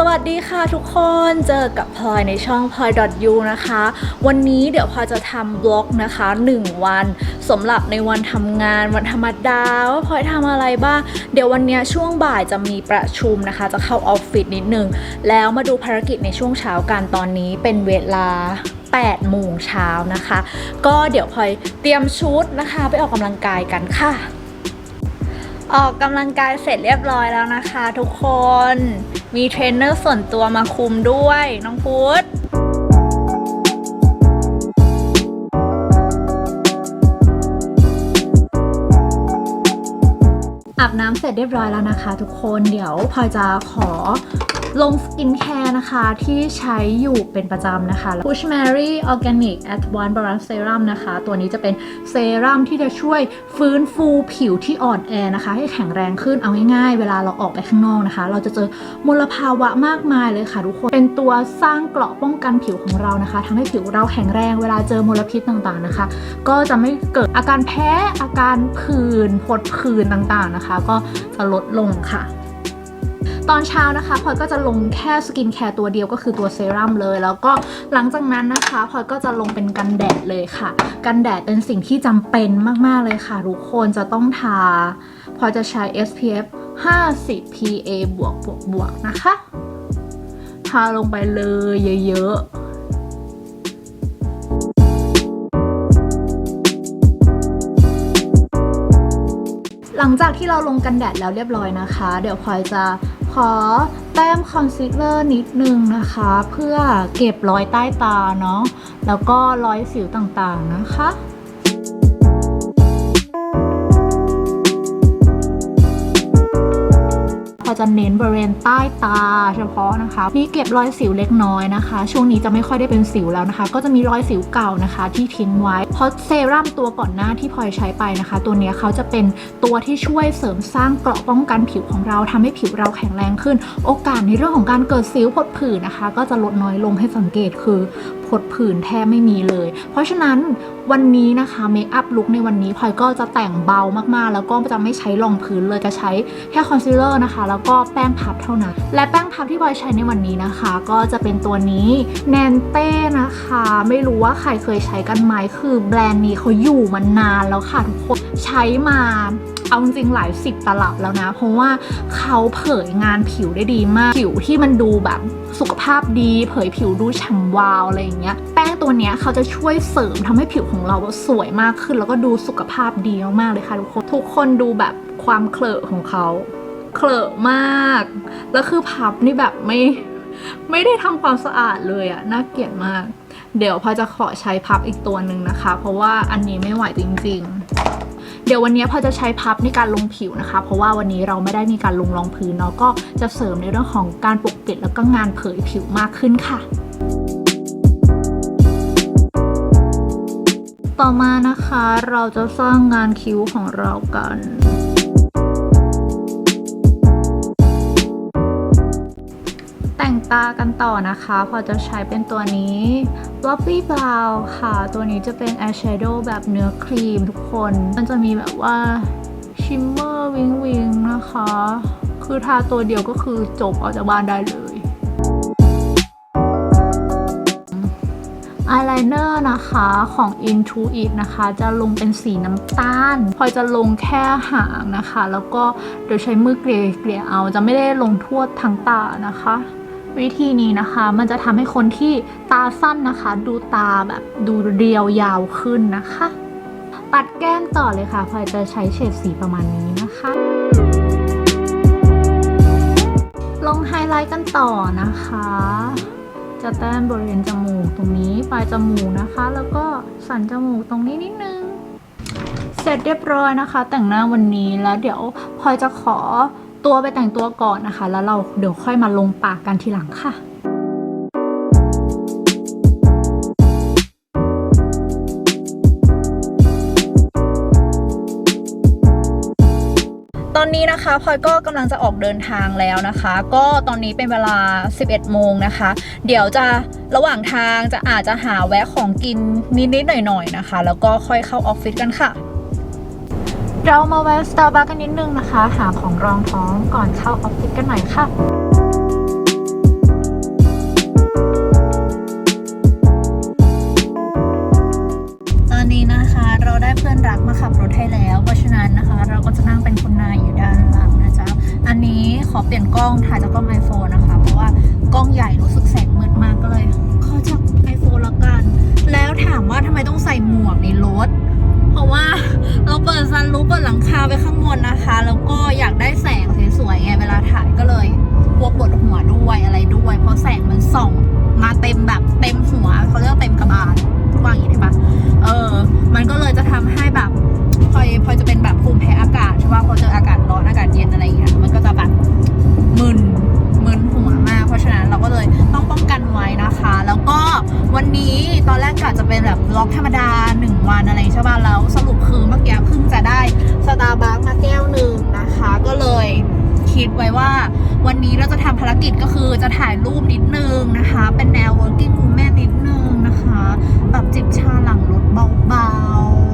สวัสดีค่ะทุกคนเจอกับพลอยในช่อง p l o y u นะคะ วันนี้เดี๋ยวพลอยจะทำบล็อกนะคะ 1 วันสำหรับในวันทำงานวันธรรมดาว่าพลอยทำอะไรบ้าง เดี๋ยววันนี้ช่วงบ่ายจะมีประชุมนะคะ จะเข้าออฟฟิศนิดนึง แล้วมาดูภารกิจในช่วงเช้ากันตอนนี้เป็นเวลา8โมงเช้านะคะ ก็เดี๋ยวพลอยเตรียมชุดนะคะ ไปออกกำลังกายกันค่ะ ออกกำลังกายเสร็จเรียบร้อยแล้วนะคะ ทุกคน มีเทรนเนอร์ส่วนตัวมาคุมด้วยน้องพุธอาบน้ำเสร็จเรียบร้อยแล้วนะคะ ทุกคนเดี๋ยวพลอยจะขอ ลงสกินแคร์นะคะที่ใช้อยู่เป็นประจำนะคะ Push Mary Organic Advanced Balance Serum นะคะ ตัวนี้จะเป็นเซรั่มที่จะช่วยฟื้นฟูผิวที่อ่อนแอนะคะ ให้แข็งแรงขึ้นเอาง่ายๆ เวลาเราออกไปข้างนอกนะคะ เราจะเจอมลภาวะมากมายเลยค่ะทุกคน เป็นตัวสร้างเกราะป้องกันผิวของเรานะคะทำให้ผิวเราแข็งแรงเวลาเจอมลพิษต่างๆนะคะ ก็จะไม่เกิดอาการแพ้อาการผื่นผดผื่นต่างๆนะคะ ก็จะลดลงค่ะ ตอนเช้านะคะพลอยก็จะลงแค่สกินแคร์ตัวเดียวก็คือตัวเซรั่มเลย แล้วก็หลังจากนั้นนะคะพลอยก็จะลงเป็นกันแดดเลยค่ะ กันแดดเป็นสิ่งที่จำเป็นมากๆเลยค่ะทุกคนจะต้องทาพลอยจะใช้ SPF 50 PA บวกบวกบวกนะคะ ทาลงไปเลยเยอะ ๆหลังจากที่เราลงกันแดดแล้วเรียบร้อยนะคะ เดี๋ยวพลอยจะ อแต้มคอนซีลเลอร์นิดนึงนะคะ เพื่อเก็บรอยใต้ตาเนาะแล้วก็รอยสิวต่างๆนะคะ จะเน้นบริเวณใต้ตาเฉพาะนะคะ มีเก็บรอยสิวเล็กน้อยนะคะ ช่วงนี้จะไม่ค่อยได้เป็นสิวแล้วนะคะ ก็จะมีรอยสิวเก่านะคะ ที่ทิ้งไว้เพราะเซรั่มตัวก่อนหน้าที่พลอยใช้ไปนะคะ ตัวนี้เขาจะเป็นตัวที่ช่วยเสริมสร้างเกราะป้องกันผิวของเราทำให้ผิวเราแข็งแรงขึ้น โอกาสในเรื่องของการเกิดสิวผดผื่นนะคะ ก็จะลดน้อยลงให้สังเกตคือผดผื่นแทบไม่มีเลย เพราะฉะนั้นวันนี้นะคะเมคอัพลุคในวันนี้พลอยก็จะแต่งเบามากๆ แล้วก็จะไม่ใช้รองพื้นเลยจะใช้แค่คอนซีลเลอร์นะคะ แล้วก็แป้งพับเท่านั้น และแป้งพับที่พลอยใช้ในวันนี้นะคะ ก็จะเป็นตัวนี้แนนเต้นะคะ ไม่รู้ว่าใครเคยใช้กันไหมคือแบรนด์นี้เขาอยู่มานานแล้วค่ะทุกคนใช้มา เอาจริงหลายสิบตลับแล้วนะ เพราะว่าเขาเผยงานผิวได้ดีมาก ผิวที่มันดูแบบสุขภาพดี เผยผิวดูฉ่ำวาวอะไรอย่างเงี้ยแป้งตัวเนี้ยเขาจะช่วยเสริมทำให้ผิวของเราสวยมากขึ้น แล้วก็ดูสุขภาพดีมากๆเลยค่ะทุกคนทุกคนดูแบบความเคลอะของเขาเคลอะมาก แล้วคือพับนี่แบบไม่ไม่ได้ทำความสะอาดเลยอะน่าเกลียดมาก เดี๋ยวพอจะขอใช้พับอีกตัวหนึ่งนะคะ เพราะว่าอันนี้ไม่ไหวจริง ๆ เดี๋ยววันนี้พอจะใช้พับในการลงผิวนะคะ เพราะว่าวันนี้เราไม่ได้มีการลงรองพื้นเนาะก็จะเสริมในเรื่องของการปกปิดแล้วก็งานเผยผิวมากขึ้นค่ะต่อมานะคะเราจะสร้างงานคิ้วของเรากัน แต่งตากันต่อนะคะ พอจะใช้เป็นตัวนี้ Fluffy Brow ค่ะ ตัวนี้จะเป็น eyeshadow แบบเนื้อครีมทุกคน มันจะมีแบบว่าชิมเมอร์วิงวิงนะคะ คือทาตัวเดียวก็คือจบออกจากบ้านได้เลย อายไลเนอร์นะคะของ Intuit นะคะ จะลงเป็นสีน้ำตาล พอจะลงแค่หางนะคะ แล้วก็เดี๋ยใช้มือเกลี่ยเกลี่ยเอา จะไม่ได้ลงทั่วทั้งตานะคะ วิธีนี้นะคะมันจะทำให้คนที่ตาสั้นนะคะ ดูตาแบบดูเรียวยาวขึ้นนะคะปัดแก้มต่อเลยค่ะพลอยจะใช้เฉดสีประมาณนี้นะคะ ลงไฮไลท์กันต่อนะคะ จะแต้มบริเวณจมูกตรงนี้ปลายจมูกนะคะ แล้วก็สันจมูกตรงนี้นิดนึง เสร็จเรียบร้อยนะคะ แต่งหน้าวันนี้แล้วเดี๋ยวพลอยจะขอ ตัวไปแต่งตัวก่อนนะคะ แล้วเราเดี๋ยวค่อยมาลงปากกันทีหลังค่ะตอนนี้นะคะพลอยก็กำลังจะออกเดินทางแล้วนะคะ ก็ตอนนี้เป็นเวลา 11 โมงนะคะ เดี๋ยวจะระหว่างทางจะอาจจะหาแวะของกินนิดๆหน่อยๆนะคะ แล้วก็ค่อยเข้าออฟฟิศกันค่ะ เรามาแวะสตาร์บัคกันนิดนึงนะคะ หาของรองท้องก่อนเข้าออฟฟิศกันหน่อยค่ะ ตอนนี้นะคะเราได้เพื่อนรักมาขับรถให้แล้ว เพราะฉะนั้นนะคะ เราก็จะนั่งเป็นคุณนายอยู่ด้านหลังนะจ๊ะ อันนี้ขอเปลี่ยนกล้องถ่ายจากกล้องไอโฟนนะคะ เพราะว่ากล้องใหญ่รู้สึกแสงมืดมากก็เลยขอจากไอโฟนละกัน แล้วถามว่าทำไมต้องใส่หมวกในรถ เพราะว่า เราเปิดซันรูปเปิดหลังคาไปข้างบนนะคะ แล้วก็อยากได้แสงสวยๆไงเวลาถ่ายก็เลยกลัวปวดหัวด้วยอะไรด้วย เพราะแสงมันส่องมาเต็มแบบเต็มหัวเขาเรียกเต็มกระบาลว่าอย่างนี้ได้ปะเออ มันก็เลยจะทำให้แบบพลอยพลอยจะเป็นแบบภูมิแพ้อากาศใช่ปะพอเจออากาศร้อนอากาศเย็นอะไรอย่างเงี้ยมันก็จะแบบมึนมึนหัวมาก เพราะฉะนั้นเราก็เลยต้องป้องกันไว้นะคะ แล้วก็วันนี้ตอนแรกกะจะเป็นแบบล็อกธรรมดาหนึ่งวันอะไรใช่ปะแล้วสรุป คิดไว้ว่า วันนี้เราจะทำภารกิจก็คือจะถ่ายรูปนิดนึงนะคะ เป็นแนว working woman นิดนึงนะคะ แบบจิบชาหลังรถเบาๆ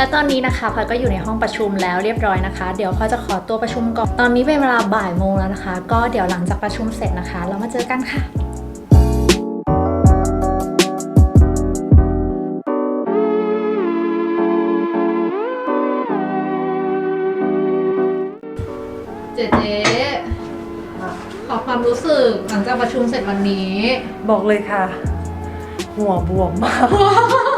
และตอนนี้นะคะพลอยก็อยู่ในห้องประชุมแล้วเรียบร้อยนะคะ เดี๋ยวพลอยจะขอตัวประชุมก่อน ตอนนี้เป็นเวลาบ่ายโมงแล้วนะคะ ก็เดี๋ยวหลังจากประชุมเสร็จนะคะ เรามาเจอกันค่ะเจ๊เจ๊ขอความรู้สึกหลังจากประชุมเสร็จวันนี้ บอกเลยค่ะ หัวบวมมาก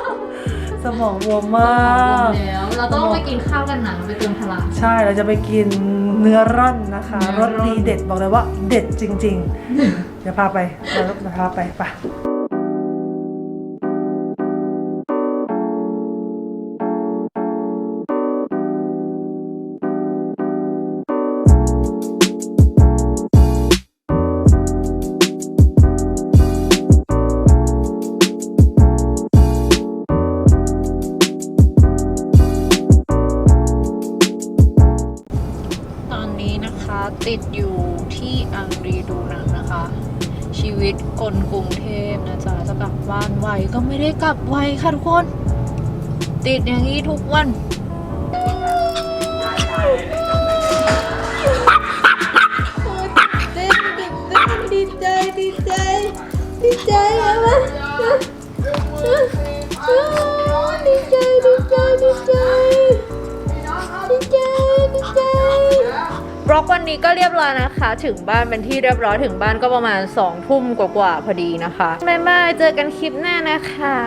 สมองบวมมาก แล้วเราต้องไปกินข้าวกันนะไปเติมพลัง ใช่เราจะไปกินเนื้อร่อนนะคะเนื้รอร่อนสดีเด็ดบอกเลยว่าเด็ดจริงๆเดี๋ยวพาไปเราจะพาไปไป ติดอยู่ที่อังรีดูนังนะคะ ชีวิตคนกรุงเทพนะจ๊ะจะกลับบ้านไวก็ไม่ได้กลับไวค่ะทุกคน ติดอย่างนี้ทุกวัน ล็อกวันนี้ก็เรียบร้อยนะคะ ถึงบ้านเป็นที่เรียบร้อยถึงบ้านก็ประมาณ2องทุ่มกว่าๆพอดีนะคะบ๊ายบายเจอกันคลิปหน้านะคะ